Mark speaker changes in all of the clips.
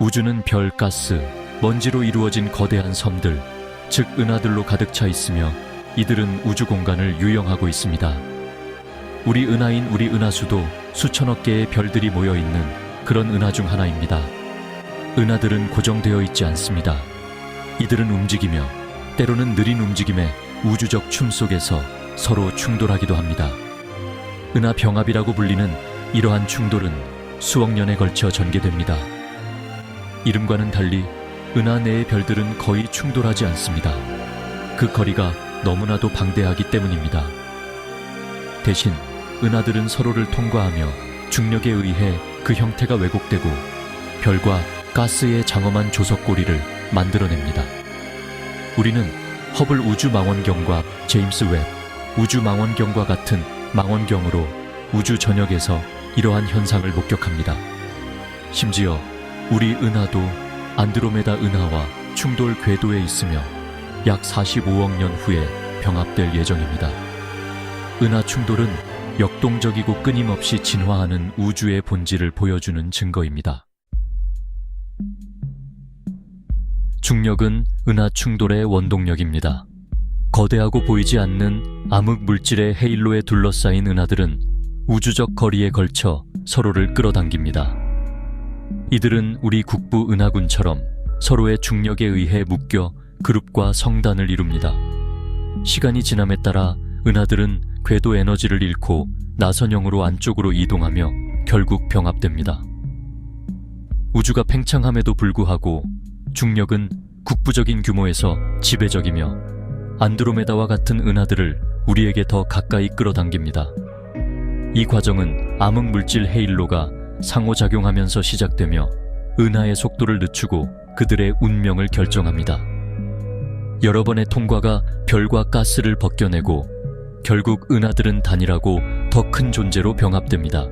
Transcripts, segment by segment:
Speaker 1: 우주는 별, 가스, 먼지로 이루어진 거대한 섬들, 즉 은하들로 가득 차 있으며 이들은 우주 공간을 유영하고 있습니다. 우리 은하인 우리 은하수도 수천억 개의 별들이 모여 있는 그런 은하 중 하나입니다. 은하들은 고정되어 있지 않습니다. 이들은 움직이며 때로는 느린 움직임에 우주적 춤 속에서 서로 충돌하기도 합니다. 은하 병합이라고 불리는 이러한 충돌은 수억 년에 걸쳐 전개됩니다. 이름과는 달리 은하 내의 별들은 거의 충돌하지 않습니다. 그 거리가 너무나도 방대하기 때문입니다. 대신 은하들은 서로를 통과하며 중력에 의해 그 형태가 왜곡되고 별과 가스의 장엄한 조석고리를 만들어냅니다. 우리는 허블 우주망원경과 제임스 웹 우주망원경과 같은 망원경으로 우주 전역에서 이러한 현상을 목격합니다. 심지어 우리 은하도 안드로메다 은하와 충돌 궤도에 있으며 약 45억 년 후에 병합될 예정입니다. 은하 충돌은 역동적이고 끊임없이 진화하는 우주의 본질을 보여주는 증거입니다. 중력은 은하 충돌의 원동력입니다. 거대하고 보이지 않는 암흑 물질의 헤일로에 둘러싸인 은하들은 우주적 거리에 걸쳐 서로를 끌어당깁니다. 이들은 우리 국부 은하군처럼 서로의 중력에 의해 묶여 그룹과 성단을 이룹니다. 시간이 지남에 따라 은하들은 궤도 에너지를 잃고 나선형으로 안쪽으로 이동하며 결국 병합됩니다. 우주가 팽창함에도 불구하고 중력은 국부적인 규모에서 지배적이며 안드로메다와 같은 은하들을 우리에게 더 가까이 끌어당깁니다. 이 과정은 암흑 물질 헤일로가 상호작용하면서 시작되며 은하의 속도를 늦추고 그들의 운명을 결정합니다. 여러 번의 통과가 별과 가스를 벗겨내고 결국 은하들은 단일하고 더 큰 존재로 병합됩니다.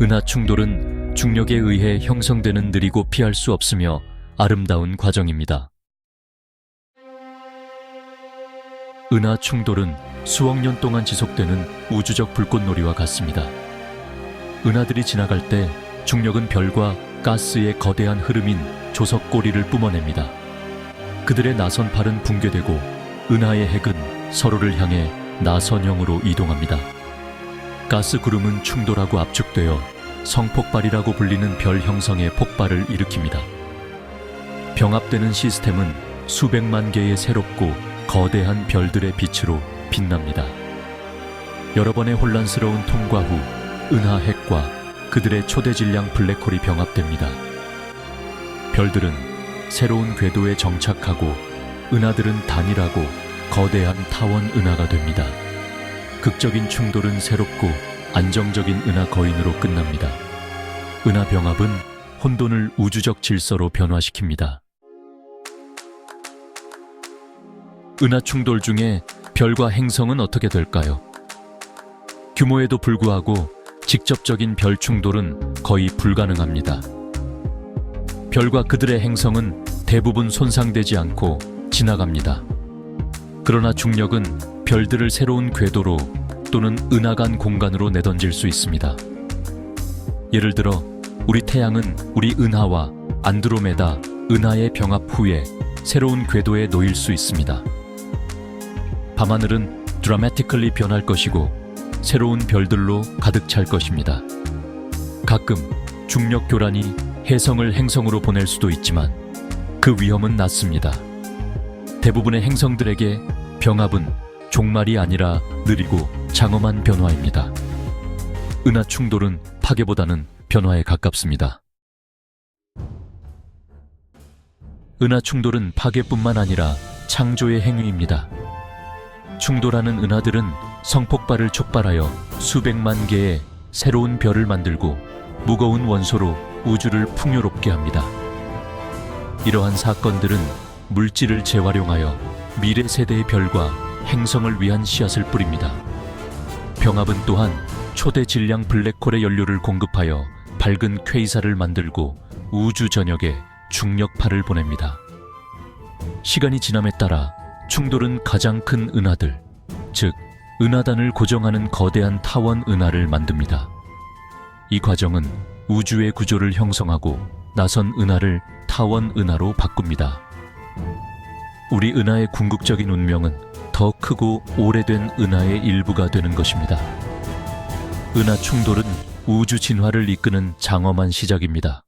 Speaker 1: 은하 충돌은 중력에 의해 형성되는 느리고 피할 수 없으며 아름다운 과정입니다. 은하 충돌은 수억 년 동안 지속되는 우주적 불꽃놀이와 같습니다. 은하들이 지나갈 때 중력은 별과 가스의 거대한 흐름인 조석고리를 뿜어냅니다. 그들의 나선 팔은 붕괴되고 은하의 핵은 서로를 향해 나선형으로 이동합니다. 가스 구름은 충돌하고 압축되어 성폭발이라고 불리는 별 형성의 폭발을 일으킵니다. 병합되는 시스템은 수백만 개의 새롭고 거대한 별들의 빛으로 빛납니다. 여러 번의 혼란스러운 통과 후 은하 핵과 그들의 초대 질량 블랙홀이 병합됩니다. 별들은 새로운 궤도에 정착하고 은하들은 단일하고 거대한 타원 은하가 됩니다. 극적인 충돌은 새롭고 안정적인 은하 거인으로 끝납니다. 은하 병합은 혼돈을 우주적 질서로 변화시킵니다. 은하 충돌 중에 별과 행성은 어떻게 될까요? 규모에도 불구하고 직접적인 별 충돌은 거의 불가능합니다. 별과 그들의 행성은 대부분 손상되지 않고 지나갑니다. 그러나 중력은 별들을 새로운 궤도로 또는 은하간 공간으로 내던질 수 있습니다. 예를 들어 우리 태양은 우리 은하와 안드로메다 은하의 병합 후에 새로운 궤도에 놓일 수 있습니다. 밤하늘은 드라마티컬리 변할 것이고 새로운 별들로 가득 찰 것입니다. 가끔 중력 교란이 혜성을 행성으로 보낼 수도 있지만 그 위험은 낮습니다. 대부분의 행성들에게 병합은 종말이 아니라 느리고 장엄한 변화입니다. 은하 충돌은 파괴보다는 변화에 가깝습니다. 은하 충돌은 파괴뿐만 아니라 창조의 행위입니다. 충돌하는 은하들은 성폭발을 촉발하여 수백만 개의 새로운 별을 만들고 무거운 원소로 우주를 풍요롭게 합니다. 이러한 사건들은 물질을 재활용하여 미래 세대의 별과 행성을 위한 씨앗을 뿌립니다. 병합은 또한 초대 질량 블랙홀의 연료를 공급하여 밝은 퀘이사를 만들고 우주 전역에 중력파를 보냅니다. 시간이 지남에 따라 충돌은 가장 큰 은하들, 즉 은하단을 고정하는 거대한 타원 은하를 만듭니다. 이 과정은 우주의 구조를 형성하고 나선 은하를 타원 은하로 바꿉니다. 우리 은하의 궁극적인 운명은 더 크고 오래된 은하의 일부가 되는 것입니다. 은하 충돌은 우주 진화를 이끄는 장엄한 시작입니다.